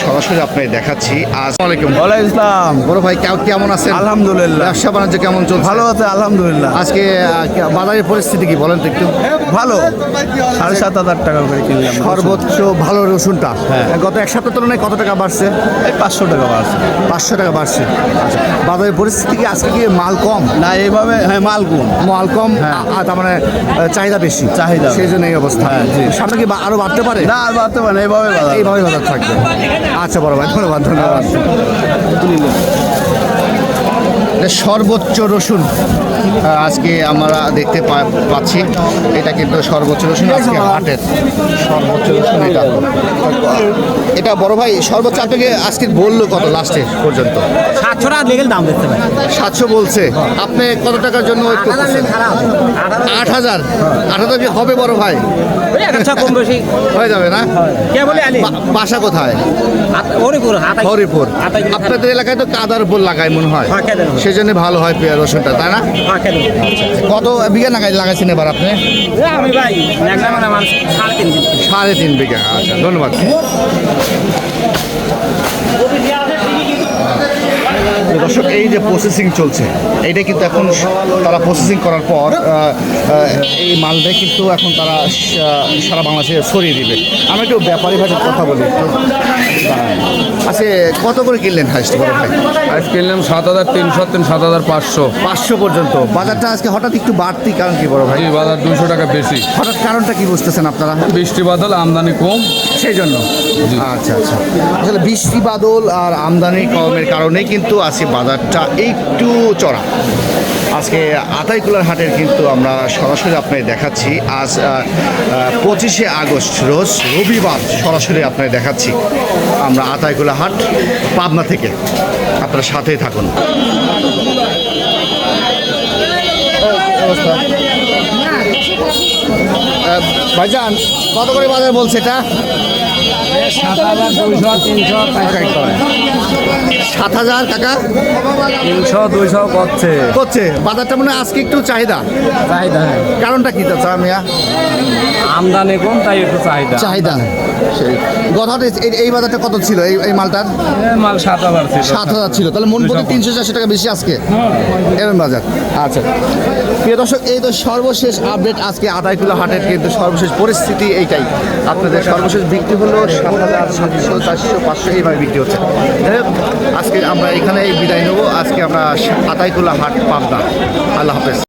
সরাসরি আপনাকে দেখাচ্ছি। আসসালামাইকুম ওয়ালাইকুম ইসলাম বড় ভাই কেমন আছেন? আলহামদুলিল্লাহ। ব্যবসা বাণিজ্য কেমন চলছে? ভালো আছে আলহামদুলিল্লাহ। আজকে বাজারের পরিস্থিতি কি বলেন তো একটু? ভালো। সাড়ে সাত হাজার টাকা করে কিনলাম। সর্বোচ্চ ভালো রসুনটা? হ্যাঁ। গত এক সপ্তাহ তুলনায় কত টাকা বাড়ছে? এই পাঁচশো টাকা বাড়ছে। পাঁচশো টাকা বাড়ছে। আচ্ছা বাজারের পরিস্থিতি কি আজকে কি মাল কম? না এইভাবে হ্যাঁ মাল কম। মাল কম হ্যাঁ। আর তার মানে চাহিদা বেশি। চাহিদা। সেই জন্য এই অবস্থা। হ্যাঁ, সামনে কি আরও বাড়তে পারে? না আর বাড়তে পারে এইভাবে। এইভাবে বাজার থাকবে। আচ্ছা বড় ভাই, ধন্যবাদ ধন্যবাদ। সর্বোচ্চ রসুন আজকে আমরা দেখতে পাচ্ছি। এটা কিন্তু সর্বোচ্চ রসুন, আজকে হাটের সর্বোচ্চ রসুন এটা। এটা বড় ভাই সর্বোচ্চ আপনাকে আজকে বলল কত লাস্টে পর্যন্ত? সাতশো টাকা লেগেল দাম দেখতে পাই সাতশো বলছে। আপনি কত টাকার জন্য আট হাজার আট হাজার? কি হবে বড় ভাই? কম বেশি। হয়ে যাবে না? কে বলে বাসা কোথায়? হরিপুর হরিপুর। আপনাদের এলাকায় তো কাদার উপর লাগায় মনে হয়। হ্যাঁ। সেই জন্য ভালো হয় পেঁয়াজ রসুনটা তাই না? হ্যাঁ কত বিঘা লাগাই লাগাইছেন এবার আপনি? আমি ভাই সাড়ে তিন সাড়ে তিন বিঘা। আচ্ছা ধন্যবাদ দর্শক এই যে প্রসেসিং চলছে এটা কিন্তু এখন তারা প্রসেসিং করার পর এই মালটা কিন্তু এখন তারা সারা বাংলাদেশে ছড়িয়ে দিবে। আমি একটু ব্যাপারী ভাষার কথা বলি। আচ্ছা কত করে কিনলেন হাইস্ট বড় ভাই? আজ কিনলাম সাত হাজার তিনশো তিন সাত হাজার পাঁচশো। পাঁচশো পর্যন্ত। বাজারটা আজকে হঠাৎ একটু বাড়তি কারণ কি বড় ভাই? বাজার দুশো টাকা বেশি। হঠাৎ কারণটা কি বুঝতেছেন আপনারা? বৃষ্টি বাদল আমদানি কম। সেই জন্য। আচ্ছা আচ্ছা। আসলে বৃষ্টি বাদল আর আমদানি কমের কারণে কিন্তু আজকে বাজারটা একটু চড়া। আজকে আতাইকুলার হাটের কিন্তু আমরা সরাসরি আপনাকে দেখাচ্ছি। আজ পঁচিশে আগস্ট, রোজ রবিবার সরাসরি আপনাকে দেখাচ্ছি আমরা আতাইকুলা হাট পাবনা থেকে। আপনার সাথেই থাকুন। ভাইজান কত করে বাজার বলছে এটা? সাত হাজার টাকা। তিনশো দুইশো করছে। করছে বাজারটা মনে হয় আজকে একটু চাহিদা। চাহিদা কারণটা কি চাচা মিয়া? আমদানি কম তাই একটু চাহিদা। চাহিদা। সেই। এই- এই বাজারটা কত ছিল? এই এই মালটার? মাল সাত হাজার ছিল। সাত হাজার ছিল। তাহলে মন প্রতি তিনশো চারশো টাকা বেশি আজকে। এরম বাজার। আচ্ছা। প্রিয় দর্শক এই তো সর্বশেষ আপডেট আজকে আদায় কিলো হাটের কিন্তু সর্বশেষ পরিস্থিতি এইটাই। আপনাদের সর্বশেষ বিক্রি হলো সাত হাজার সাতশো চারশো পাঁচশো এইভাবে বিক্রি হচ্ছে। আজকে আমরা এখানে বিদায় নেব। আজকে আমরা আতাইকুলা হাট পাবনা। আল্লাহ হাফেজ।